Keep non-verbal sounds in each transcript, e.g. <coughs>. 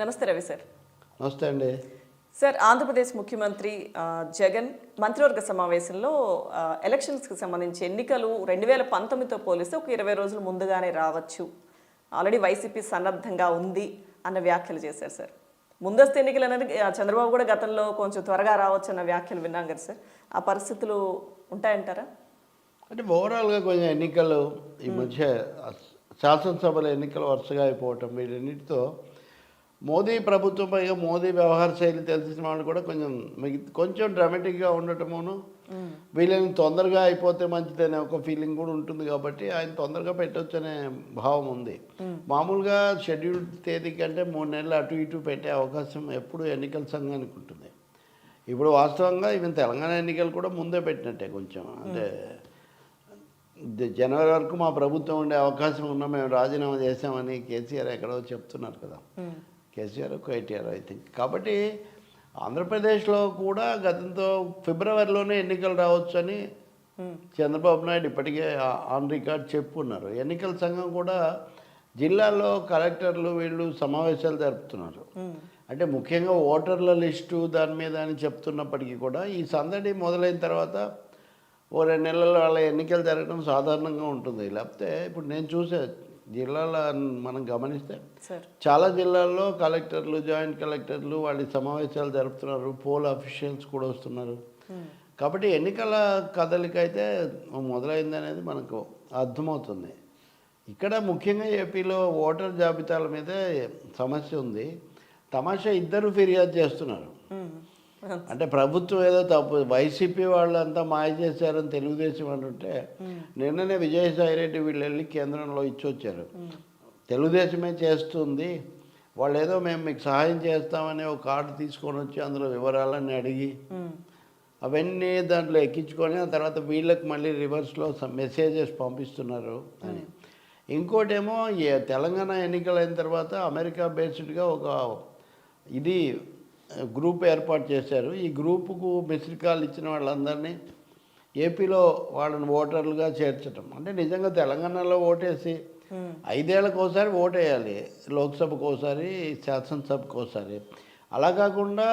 నమస్తే రవి సార్. నమస్తే అండి. సార్ ఆంధ్రప్రదేశ్ ముఖ్యమంత్రి జగన్ మంత్రివర్గ సమావేశంలో ఎలక్షన్స్కి సంబంధించి ఎన్నికలు రెండు వేల పంతొమ్మిదితో పోలిస్తే ఒక ఇరవై రోజులు ముందుగానే రావచ్చు. ఆల్రెడీ వైసీపీ సన్నద్ధంగా ఉంది అన్న వ్యాఖ్యలు చేశారు సార్. ముందస్తు ఎన్నికలు అనేది చంద్రబాబు కూడా గతంలో కొంచెం త్వరగా రావచ్చు అన్న వ్యాఖ్యలు విన్నాం కదా సార్. ఆ పరిస్థితులు ఉంటాయంటారా? అంటే ఓవరాల్గా కొంచెం ఎన్నికలు ఈ మధ్య శాసనసభల ఎన్నికలు వరుసగా అయిపోవటం వీటన్నిటితో మోదీ ప్రభుత్వం పైగా మోదీ వ్యవహార శైలి తెలిసిన వాళ్ళు కూడా కొంచెం కొంచెం డ్రామాటిక్గా ఉండటమును వీళ్ళని తొందరగా అయిపోతే మంచిదనే ఒక ఫీలింగ్ కూడా ఉంటుంది కాబట్టి ఆయన తొందరగా పెట్టొచ్చు అనే భావం ఉంది. మామూలుగా షెడ్యూల్ తేదీ కంటే మూడు నెలలు అటు ఇటు పెట్టే అవకాశం ఎప్పుడు ఎన్నికల సంఘానికి ఉంటుంది. ఇప్పుడు వాస్తవంగా ఈవెన్ తెలంగాణ ఎన్నికలు కూడా ముందే పెట్టినట్టే కొంచెం. అంటే జనవరి వరకు మా ప్రభుత్వం ఉండే అవకాశం ఉన్నా మేము రాజీనామా చేసామని కేసీఆర్ ఎక్కడో చెప్తున్నారు కదా. కేసీఆర్ కేటీఆర్ ఐ థింక్ కాబట్టి ఆంధ్రప్రదేశ్లో కూడా గతంతో ఫిబ్రవరిలోనే ఎన్నికలు రావచ్చు అని చంద్రబాబు నాయుడు ఇప్పటికే ఆన్ రికార్డ్ చెప్పున్నారు. ఎన్నికల సంఘం కూడా జిల్లాల్లో కలెక్టర్లు వీళ్ళు సమావేశాలు జరుపుతున్నారు. అంటే ముఖ్యంగా ఓటర్ల లిస్టు దాని మీద అని చెప్తున్నప్పటికీ కూడా ఈ సందడి మొదలైన తర్వాత ఓ రెండు నెలల్లో వాళ్ళ ఎన్నికలు జరగడం సాధారణంగా ఉంటుంది. లేకపోతే ఇప్పుడు నేను చూసే జిల్లాలో మనం గమనిస్తే చాలా జిల్లాల్లో కలెక్టర్లు జాయింట్ కలెక్టర్లు వాళ్ళ సమావేశాలు జరుపుతున్నారు. పోల్ అఫీషియల్స్ కూడా వస్తున్నారు. కాబట్టి ఎన్నికల కదలిక అయితే మొదలైంది అనేది మనకు అర్థమవుతుంది. ఇక్కడ ముఖ్యంగా ఏపీలో ఓటర్ జాబితాల మీదే సమస్య ఉంది. తమాషా ఇద్దరు ఫిర్యాదు చేస్తున్నారు. ఉమ్. అంటే ప్రభుత్వం ఏదో తప్పు వైసీపీ వాళ్ళంతా మాయ చేశారని తెలుగుదేశం అంటుంటే నిన్ననే విజయసాయి రెడ్డి వీళ్ళు వెళ్ళి కేంద్రంలో ఇచ్చొచ్చారు. తెలుగుదేశమే చేస్తుంది వాళ్ళు ఏదో మేము మీకు సహాయం చేస్తామని ఒక కార్డు తీసుకొని వచ్చి అందులో వివరాలన్నీ అడిగి. అవన్నీ దాంట్లో ఎక్కించుకొని ఆ తర్వాత వీళ్ళకి మళ్ళీ రివర్స్లో మెసేజెస్ పంపిస్తున్నారు అని. ఇంకోటేమో తెలంగాణ ఎన్నికలైన తర్వాత అమెరికా బేస్డ్గా ఒక ఇది గ్రూప్ ఏర్పాటు చేశారు. ఈ గ్రూపుకు మిస్డ్ కాల్ ఇచ్చిన వాళ్ళందరినీ ఏపీలో వాళ్ళని ఓటర్లుగా చేర్చడం అంటే నిజంగా తెలంగాణలో ఓటేసి ఐదేళ్ళకు ఒకసారి ఓటేయాలి. లోక్సభకు ఒకసారి శాసనసభకు ఒకసారి అలా కాకుండా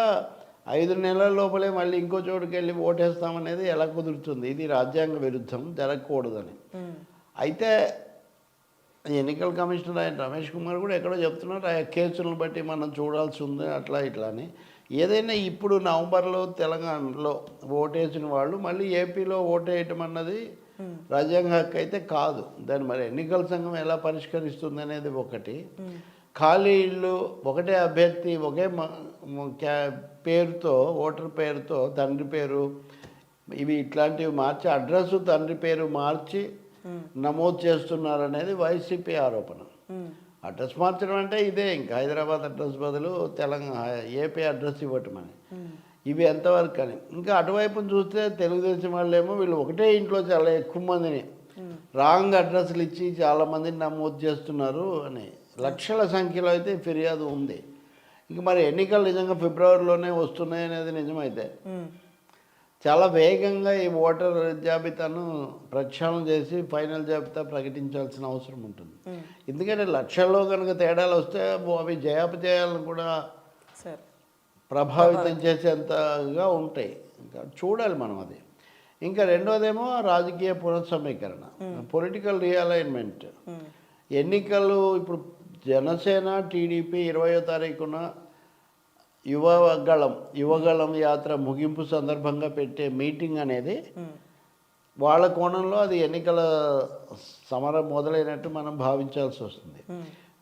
ఐదు నెలల లోపలే మళ్ళీ ఇంకో చోటుకి వెళ్ళి ఓటేస్తామనేది ఎలా కుదురుతుంది? ఇది రాజ్యాంగ విరుద్ధం జరగకూడదని. అయితే ఎన్నికల కమిషనర్ ఆయన రమేష్ కుమార్ కూడా ఎక్కడో చెప్తున్నారు ఆ కేసులను బట్టి మనం చూడాల్సి ఉంది అట్లా ఇట్లా అని. ఏదైనా ఇప్పుడు నవంబర్లో తెలంగాణలో ఓటేసిన వాళ్ళు మళ్ళీ ఏపీలో ఓటేయటం అన్నది రాజ్యాంగ హక్కు అయితే కాదు. దాన్ని మరి ఎన్నికల సంఘం ఎలా పరిష్కరిస్తుంది అనేది ఒకటి ఖాళీ ఇళ్ళు ఒకటే అభ్యర్థి ఒకే పేరుతో ఓటర్ పేరుతో తండ్రి పేరు ఇవి ఇట్లాంటివి మార్చి అడ్రస్ తండ్రి పేరు మార్చి నమోదు చేస్తున్నారు అనేది వైసీపీ ఆరోపణ. అడ్రస్ మార్చడం అంటే ఇదే ఇంకా హైదరాబాద్ అడ్రస్ బదులు తెలంగాణ ఏపీ అడ్రస్ ఇవ్వటం అని. ఇవి ఎంతవరకు అని ఇంకా అటువైపు చూస్తే తెలుగుదేశం వాళ్ళేమో వీళ్ళు ఒకటే ఇంట్లో చాలా ఎక్కువ మందిని. రాంగ్ అడ్రస్లు ఇచ్చి చాలా మందిని నమోదు చేస్తున్నారు అని. లక్షల సంఖ్యలో అయితే ఫిర్యాదు ఉంది. ఇంక మరి ఎన్నికలు నిజంగా ఫిబ్రవరిలోనే వస్తున్నాయి అనేది నిజమైతే. చాలా వేగంగా ఈ ఓటర్ జాబితాను ప్రక్షాళన చేసి ఫైనల్ జాబితా ప్రకటించాల్సిన అవసరం ఉంటుంది. ఎందుకంటే లక్షల్లో కనుక తేడాలు వస్తే అవి జయాపజయాలను కూడా ప్రభావితం చేసేంతగా ఉంటాయి. ఇంకా చూడాలి మనం అది. ఇంకా రెండోదేమో రాజకీయ పునఃసమీకరణ పొలిటికల్ రియలైన్మెంట్ ఎన్నికలు ఇప్పుడు జనసేన టీడీపీ ఇరవయో తారీఖున యువగళం యువగళం యాత్ర ముగింపు సందర్భంగా పెట్టే మీటింగ్ అనేది వాళ్ళ కోణంలో అది ఎన్నికల సమరం మొదలైనట్టు మనం భావించాల్సి వస్తుంది.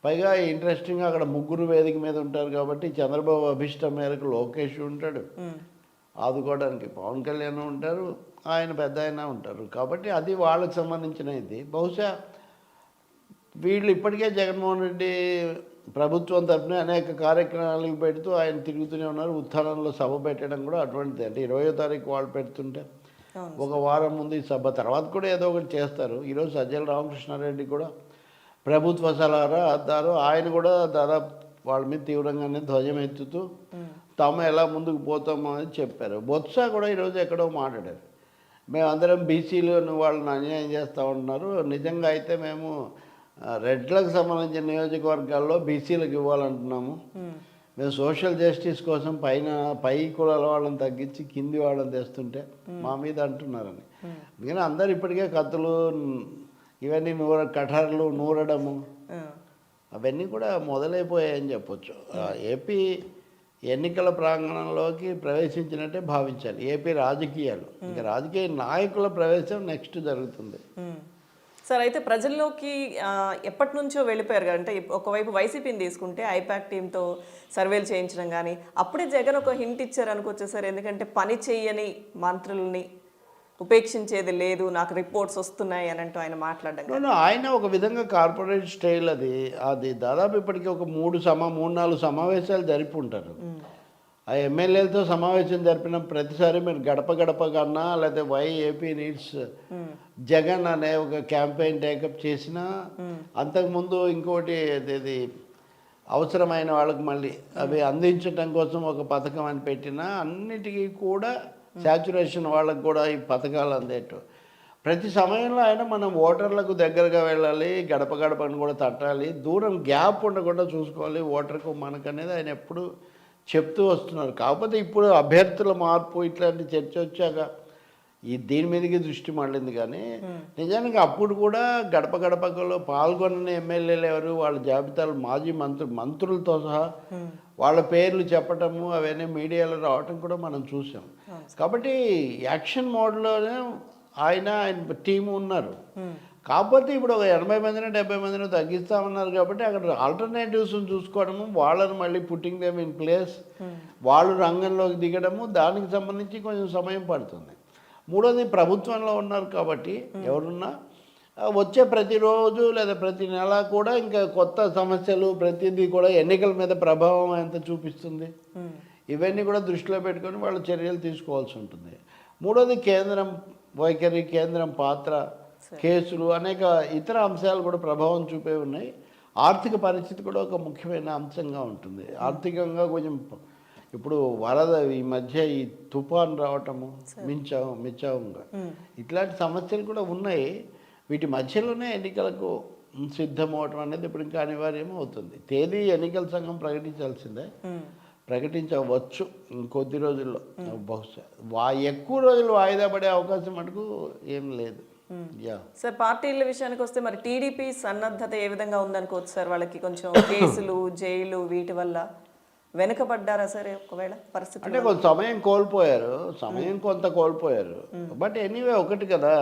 పైగా ఇంట్రెస్టింగ్గా అక్కడ ముగ్గురు వేదిక మీద ఉంటారు కాబట్టి చంద్రబాబు అభిష్టం మేరకు లోకేష్ ఉంటాడు. ఆదుకోవడానికి పవన్ కళ్యాణ్ ఉంటారు ఆయన పెద్ద ఆయన ఉంటారు. కాబట్టి అది వాళ్ళకి సంబంధించిన ఇది బహుశా వీళ్ళు ఇప్పటికే జగన్మోహన్ రెడ్డి ప్రభుత్వం తరఫున అనేక కార్యక్రమాలు పెడుతూ ఆయన తిరుగుతూనే ఉన్నారు. ఉత్థానంలో సభ పెట్టడం కూడా అటువంటిది. అంటే ఇరవయో తారీఖు వాళ్ళు పెడుతుంటే. ఒక వారం ముందు ఈ సభ తర్వాత కూడా ఏదో ఒకటి చేస్తారు. ఈరోజు సజ్జల రామకృష్ణారెడ్డి కూడా ప్రభుత్వ సలహా అద్దారు ఆయన కూడా దాదాపు వాళ్ళ మీద తీవ్రంగానే ధ్వజం ఎత్తుతూ తాము ఎలా ముందుకు పోతామో అని చెప్పారు. బొత్స కూడా ఈరోజు ఎక్కడో మాట్లాడారు. మేమందరం బీసీలు వాళ్ళని అన్యాయం చేస్తూ ఉంటున్నారు. నిజంగా అయితే మేము రెడ్లకు సంబంధించిన నియోజకవర్గాల్లో బీసీలకు ఇవ్వాలంటున్నాము. మేము సోషల్ జస్టిస్ కోసం పైన పై కులాల వాళ్ళని తగ్గించి కింది వాళ్ళని తెస్తుంటే మా మీద అంటున్నారని. మిగిలిన అందరు ఇప్పటికే కత్తులు ఇవన్నీ నూర కఠార్లు నూరడము. అవన్నీ కూడా మొదలైపోయాయని చెప్పొచ్చు. ఏపీ ఎన్నికల ప్రాంగణంలోకి ప్రవేశించినట్టే భావించాలి. ఏపీ రాజకీయాలు. ఇంకా రాజకీయ నాయకుల ప్రవేశం నెక్స్ట్ జరుగుతుంది. సార్ అయితే ప్రజల్లోకి ఎప్పటి నుంచో వెళ్ళిపోయారు కదా. అంటే ఒకవైపు వైసీపీని తీసుకుంటే ఐపాక్ టీంతో సర్వేలు చేయించడం కానీ అప్పుడే జగన్ ఒక హింట్ ఇచ్చారు అనుకోవచ్చు సార్? ఎందుకంటే పని చేయని మంత్రుల్ని ఉపేక్షించేది లేదు నాకు రిపోర్ట్స్ వస్తున్నాయి అని అంటూ ఆయన మాట్లాడడం ఆయన ఒక విధంగా కార్పొరేట్ స్టైల్ అది. అది దాదాపు ఇప్పటికీ ఒక మూడు సమా మూడు నాలుగు సమావేశాలు జరిపి ఉంటారు ఆ ఎమ్మెల్యేలతో సమావేశం జరిపిన ప్రతిసారి మీరు గడప గడప కన్నా లేకపోతే వై ఏపీ నీడ్స్ జగన్ అనే ఒక క్యాంపెయిన్ టేకప్ చేసిన అంతకుముందు ఇంకోటి ఇది అవసరమైన వాళ్ళకి మళ్ళీ అవి అందించడం కోసం ఒక పథకం అని పెట్టిన అన్నిటికీ కూడా శాచురేషన్ వాళ్ళకి కూడా ఈ పథకాలు అందేట్టు. ప్రతి సమయంలో ఆయన మనం ఓటర్లకు దగ్గరగా వెళ్ళాలి గడప గడపని కూడా తట్టాలి దూరం గ్యాప్ ఉండకుండా చూసుకోవాలి ఓటర్కు మనకు అనేది ఆయన ఎప్పుడు చెప్తూ వస్తున్నారు. కాకపోతే ఇప్పుడు అభ్యర్థుల మార్పు ఇట్లాంటి చర్చ వచ్చాక ఈ దీని మీదకి దృష్టి మళ్ళింది కానీ నిజానికి అప్పుడు కూడా గడప గడపలో పాల్గొన్న ఎమ్మెల్యేలు ఎవరు వాళ్ళ జాబితాలు మాజీ మంత్రులు మంత్రులతో సహా వాళ్ళ పేర్లు చెప్పటము అవన్నీ మీడియాలో రావటం కూడా మనం చూసాం. కాబట్టి యాక్షన్ మోడ్లోనే ఆయన ఆయన టీం ఉన్నారు. కాకపోతే ఇప్పుడు ఒక ఎనభై మందిని డెబ్బై మందిని తగ్గిస్తా ఉన్నారు కాబట్టి అక్కడ ఆల్టర్నేటివ్స్ని చూసుకోవడము వాళ్ళని మళ్ళీ పుట్టింగ్ దెమ్ ఇన్ ప్లేస్ వాళ్ళు రంగంలోకి దిగడము దానికి సంబంధించి కొంచెం సమయం పడుతుంది. మూడోది ప్రభుత్వంలో ఉన్నారు కాబట్టి ఎవరున్నా వచ్చే ప్రతిరోజు లేదా ప్రతి నెల కూడా ఇంకా కొత్త సమస్యలు ప్రతిదీ కూడా ఎన్నికల మీద ప్రభావం ఎంత చూపిస్తుంది? ఇవన్నీ కూడా దృష్టిలో పెట్టుకొని వాళ్ళు చర్యలు తీసుకోవాల్సి ఉంటుంది. మూడోది కేంద్రం వైఖరి కేంద్రం పాత్ర కేసులు అనేక ఇతర అంశాలు కూడా ప్రభావం చూపే ఉన్నాయి. ఆర్థిక పరిస్థితి కూడా ఒక ముఖ్యమైన అంశంగా ఉంటుంది. ఆర్థికంగా కొంచెం ఇప్పుడు వరద ఈ మధ్య ఈ తుఫాన్ రావటము మించాం మించాంగా ఇట్లాంటి సమస్యలు కూడా ఉన్నాయి. వీటి మధ్యలోనే ఎన్నికలకు సిద్ధమవటం అనేది ఇప్పుడు ఇంకా అనివార్యం అవుతుంది. తేదీ ఎన్నికల సంఘం ప్రకటించాల్సిందే. ప్రకటించవచ్చు ఇంకొద్ది రోజుల్లో. బహుశా వా ఎక్కువ రోజులు వాయిదా పడే అవకాశం మటుకు ఏం లేదు. యా. సార్ పార్టీల విషయానికి వస్తే మరి టీడీపీ సన్నద్ధత ఏ విధంగా ఉందనుకోవచ్చు సార్ వాళ్ళకి? కొంచెం <coughs> కేసులు జైలు వీటి వల్ల? వెనుకబడ్డారా సరే ఒకవేళ పరిస్థితి అంటే కొంత సమయం కోల్పోయారు సమయం కొంత కోల్పోయారు. బట్ ఎనీవే ఒకటి కదా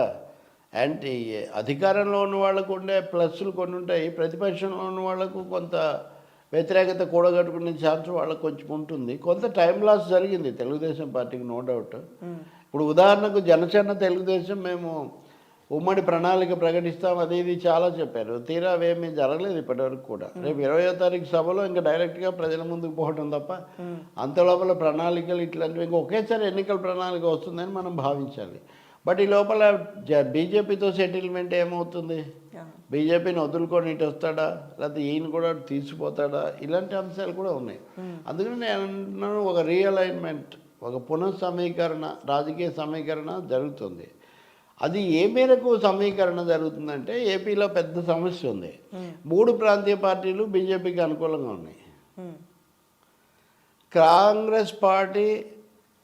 యాంటీ అధికారంలో ఉన్న వాళ్ళకు ఉండే ప్లస్లు కొన్ని ఉంటాయి ప్రతిపక్షంలో ఉన్న వాళ్ళకు కొంత వ్యతిరేకత కూడగట్టుకునే ఛాన్స్ వాళ్ళకు కొంచెం ఉంటుంది. కొంత టైం లాస్ జరిగింది తెలుగుదేశం పార్టీకి నో డౌట్ ఇప్పుడు ఉదాహరణకు జనసేన తెలుగుదేశం మేము ఉమ్మడి ప్రణాళిక ప్రకటిస్తాం అది ఇది చాలా చెప్పారు. తీరా అవేమీ జరగలేదు ఇప్పటివరకు కూడా. రేపు ఇరవయో తారీఖు సభలో ఇంకా డైరెక్ట్గా ప్రజల ముందుకు పోవడం తప్ప అంత లోపల ప్రణాళికలు ఇట్లాంటివి ఇంకా ఒకేసారి ఎన్నికల ప్రణాళిక వస్తుందని మనం భావించాలి. బట్ ఈ లోపల బీజేపీతో సెటిల్మెంట్ ఏమవుతుంది. బీజేపీని వదులుకొని ఇటు వస్తాడా? లేకపోతే ఈయన కూడా తీసిపోతాడా? ఇలాంటి అంశాలు కూడా ఉన్నాయి. అందుకని నేను అంటున్నాను ఒక రీఅలైన్మెంట్ ఒక పునఃసమీకరణ రాజకీయ సమీకరణ జరుగుతుంది. అది ఏ మేరకు సమీకరణ జరుగుతుందంటే ఏపీలో పెద్ద సమస్య ఉంది. మూడు ప్రాంతీయ పార్టీలు బీజేపీకి అనుకూలంగా ఉన్నాయి. కాంగ్రెస్ పార్టీ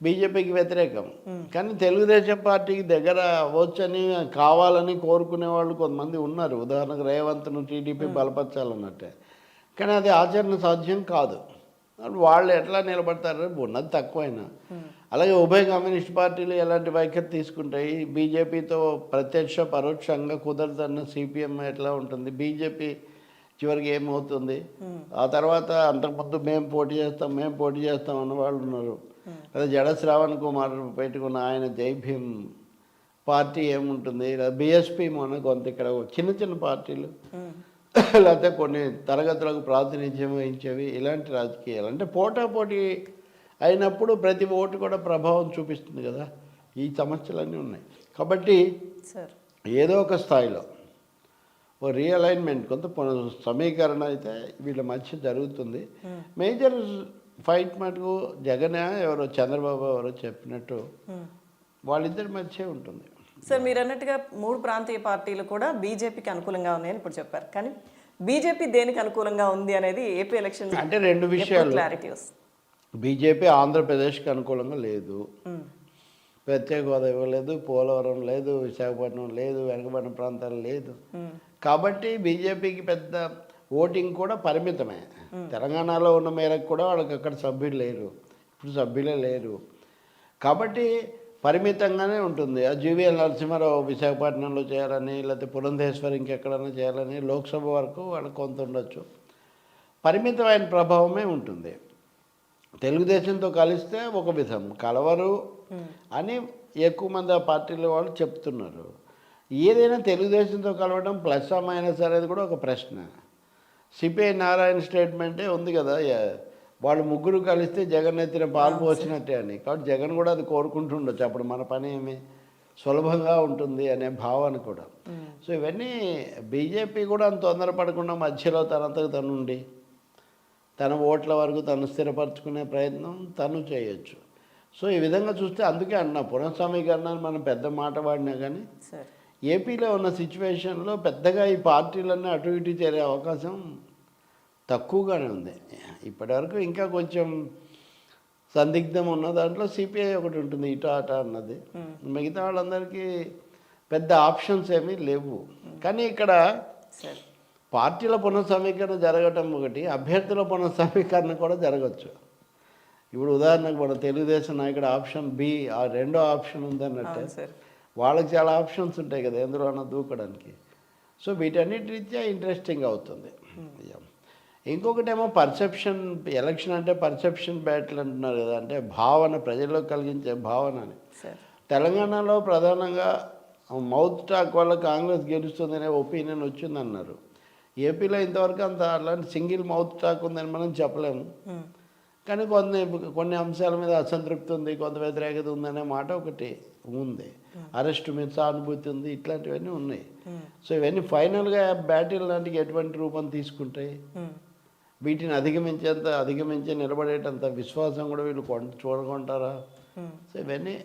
బీజేపీకి వ్యతిరేకం. కానీ తెలుగుదేశం పార్టీకి దగ్గర అవ్వచ్చని కావాలని కోరుకునే వాళ్ళు కొంతమంది ఉన్నారు. ఉదాహరణకు రేవంత్ను టీడీపీ బలపరచాలన్నట్టే. కానీ అది ఆచరణ సాధ్యం కాదు. వాళ్ళు ఎట్లా నిలబడతారు? ఉన్నది తక్కువైనా. అలాగే ఉభయ కమ్యూనిస్ట్ పార్టీలు ఎలాంటి వైఖరి తీసుకుంటాయి? బీజేపీతో ప్రత్యక్ష పరోక్షంగా కుదరదన్న సిపిఎం ఎట్లా ఉంటుంది? బీజేపీ చివరికి ఏమవుతుంది? ఆ తర్వాత అంతకుముందు మేము పోటీ చేస్తాం మేము పోటీ చేస్తాం అన్న వాళ్ళు ఉన్నారు. లేదా జడ శ్రావణ్ కుమార్ పెట్టుకున్న ఆయన జై భీమ్ పార్టీ ఏముంటుంది? లేదా బిఎస్పీ మొన్న కొంత ఇక్కడ చిన్న చిన్న పార్టీలు. <laughs> లేకపోతే కొన్ని తరగతులకు ప్రాతినిధ్యం వహించేవి ఇలాంటి రాజకీయాలు. అంటే పోటా పోటీ అయినప్పుడు ప్రతి ఓటు కూడా ప్రభావం చూపిస్తుంది కదా. ఈ సమస్యలన్నీ ఉన్నాయి. కాబట్టి ఏదో ఒక స్థాయిలో ఓ రియలైన్మెంట్ కొంత సమీకరణ అయితే వీళ్ళ మధ్య జరుగుతుంది. మేజర్ ఫైట్ మటుకు జగన్ ఎవరో చంద్రబాబు ఎవరో చెప్పినట్టు వాళ్ళిద్దరి మధ్య ఉంటుంది. సార్ మీరు అన్నట్టుగా మూడు ప్రాంతీయ పార్టీలు కూడా బీజేపీకి అనుకూలంగా ఉన్నాయని ఇప్పుడు చెప్పారు. కానీ బీజేపీ దేనికి అనుకూలంగా ఉంది అనేది ఏపీ ఎలక్షన్ అంటే రెండు విషయాలు. క్లారిటీ వస్తుంది. బీజేపీ ఆంధ్రప్రదేశ్కి అనుకూలంగా లేదు. ప్రత్యేక హోదా ఇవ్వలేదు పోలవరం లేదు విశాఖపట్నం లేదు వెనకబడిన ప్రాంతాలు లేదు. కాబట్టి బీజేపీకి పెద్ద ఓటింగ్ కూడా పరిమితమే. తెలంగాణలో ఉన్న మేరకు కూడా వాళ్ళకి అక్కడ సభ్యులు లేరు. ఇప్పుడు సభ్యులే లేరు. కాబట్టి పరిమితంగానే ఉంటుంది. ఆ జీవీఎల్ నరసింహారావు విశాఖపట్నంలో చేయాలని లేకపోతే పురంధేశ్వరి ఇంకెక్కడైనా చేయాలని లోక్సభ వరకు వాళ్ళకి కొంత ఉండొచ్చు. పరిమితమైన ప్రభావమే ఉంటుంది. తెలుగుదేశంతో కలిస్తే ఒక విధం కలవరు అని ఎక్కువ మంది ఆ పార్టీల వాళ్ళు చెప్తున్నారు. ఏదైనా తెలుగుదేశంతో కలవడం ప్లస్ ఆ మైనస్ అనేది కూడా ఒక ప్రశ్న. సిపిఐ నారాయణ స్టేట్మెంటే ఉంది కదా వాళ్ళు ముగ్గురు కలిస్తే జగన్ ఎత్తిన పాలు పోసినట్టే అని. కాబట్టి జగన్ కూడా అది కోరుకుంటుండొచ్చు. అప్పుడు మన పని ఏమి? సులభంగా ఉంటుంది అనే భావన కూడా. సో ఇవన్నీ బీజేపీ కూడా అంత తొందరపడకుండా మధ్యలో తనంతకు తనుండి తన ఓట్ల వరకు తను స్థిరపరచుకునే ప్రయత్నం తను చేయొచ్చు. సో ఈ విధంగా చూస్తే అందుకే అన్నా పునఃసమీకరణాన్ని మనం పెద్ద మాట వాడినా కానీ ఏపీలో ఉన్న సిచ్యువేషన్లో పెద్దగా ఈ పార్టీలన్నీ అటు ఇటు చేరే అవకాశం తక్కువగానే ఉంది. ఇప్పటివరకు ఇంకా కొంచెం సందిగ్ధం ఉన్న దాంట్లో సిపిఐ ఒకటి ఉంటుంది ఇటు అట అన్నది. మిగతా వాళ్ళందరికీ పెద్ద ఆప్షన్స్ ఏమీ లేవు. కానీ ఇక్కడ పార్టీల పునఃసమీకరణ జరగటం ఒకటి అభ్యర్థుల పునఃసమీకరణ కూడా జరగచ్చు. ఇప్పుడు ఉదాహరణకు మన తెలుగుదేశం నాయకుడు ఆప్షన్ బి ఆ రెండో ఆప్షన్ ఉందన్నట్టే. వాళ్ళకి చాలా ఆప్షన్స్ ఉంటాయి కదా ఎందులో అన్న దూకడానికి. సో వీటన్నిటి రీత్యా ఇంట్రెస్టింగ్ అవుతుంది. ఇంకొకటేమో పర్సెప్షన్ ఎలక్షన్ అంటే పర్సెప్షన్ బ్యాటిల్ అంటున్నారు కదా అంటే భావన ప్రజల్లో కలిగించే భావన అని. తెలంగాణలో ప్రధానంగా మౌత్ టాక్ వల్ల కాంగ్రెస్ గెలుస్తుందనే ఒపీనియన్ వచ్చిందన్నారు. ఏపీలో ఇంతవరకు అంత అలాంటి సింగిల్ మౌత్ టాక్ ఉందని మనం చెప్పలేము ఉమ్, కానీ కొన్ని కొన్ని అంశాల మీద అసంతృప్తి ఉంది కొంత వ్యతిరేకత ఉందనే మాట ఒకటి ఉంది. అరెస్ట్ మీద సానుభూతి ఉంది ఇట్లాంటివన్నీ ఉన్నాయి. ఉమ్, సో ఇవన్నీ ఫైనల్గా బ్యాటిల్ లాంటివి ఎటువంటి రూపం తీసుకుంటాయి? వీటిని అధిగమించేంత అధిగమించి నిలబడేటంత విశ్వాసం కూడా వీళ్ళు చూడకుంటారా? సో ఇవన్నీ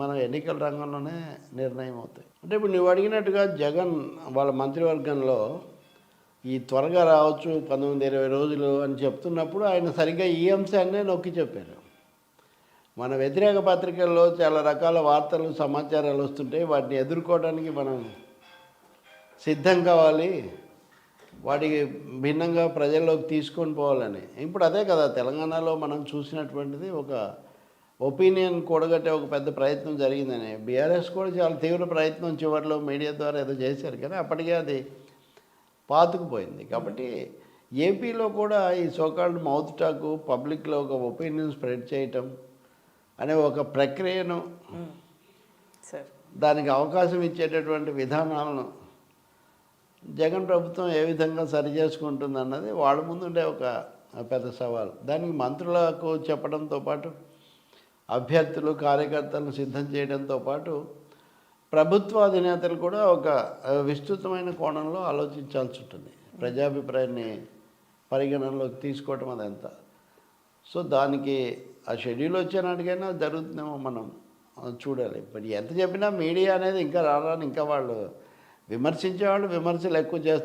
మన ఎన్నికల రంగంలోనే నిర్ణయం అవుతాయి. అంటే ఇప్పుడు నువ్వు అడిగినట్టుగా జగన్ వాళ్ళ మంత్రివర్గంలో ఈ త్వరగా రావచ్చు పంతొమ్మిది ఇరవై రోజులు అని చెప్తున్నప్పుడు ఆయన సరిగ్గా ఈ అంశాన్నే నొక్కి చెప్పారు. మన వ్యతిరేక పత్రికల్లో చాలా రకాల వార్తలు సమాచారాలు వస్తుంటాయి వాటిని ఎదుర్కోవడానికి మనం సిద్ధం కావాలి. వాటికి భిన్నంగా ప్రజల్లోకి తీసుకొని పోవాలని. ఇప్పుడు అదే కదా తెలంగాణలో మనం చూసినటువంటిది ఒక ఒపీనియన్ కూడగట్టే ఒక పెద్ద ప్రయత్నం జరిగిందని. బీఆర్ఎస్ కూడా చాలా తీవ్ర ప్రయత్నం చివరిలో మీడియా ద్వారా ఏదో చేశారు కానీ అప్పటికే అది పాతుకుపోయింది. కాబట్టి ఏపీలో కూడా ఈ సోకాల్డ్ మౌత్ టాక్ పబ్లిక్లో ఒక ఒపీనియన్ స్ప్రెడ్ చేయటం అనే ఒక ప్రక్రియను దానికి అవకాశం ఇచ్చేటటువంటి విధానాలను జగన్ ప్రభుత్వం ఏ విధంగా సరి చేసుకుంటుంది అన్నది వాళ్ళ ముందుండే ఒక పెద్ద సవాల్. దానికి మంత్రులకు చెప్పడంతో పాటు అభ్యర్థులు కార్యకర్తలను సిద్ధం చేయడంతో పాటు ప్రభుత్వ అధినేతలు కూడా ఒక విస్తృతమైన కోణంలో ఆలోచించాల్సి ఉంటుంది. ప్రజాభిప్రాయాన్ని పరిగణనలోకి తీసుకోవటం అదంతా. సో దానికి ఆ షెడ్యూల్ వచ్చే నాటికైనా జరుగుతుందేమో మనం చూడాలి. ఇప్పుడు ఎంత చెప్పినా మీడియా అనేది ఇంకా రారాని ఇంకా వాళ్ళు విమర్శించేవాళ్ళు విమర్శలు ఎక్కువ చేస్తారు.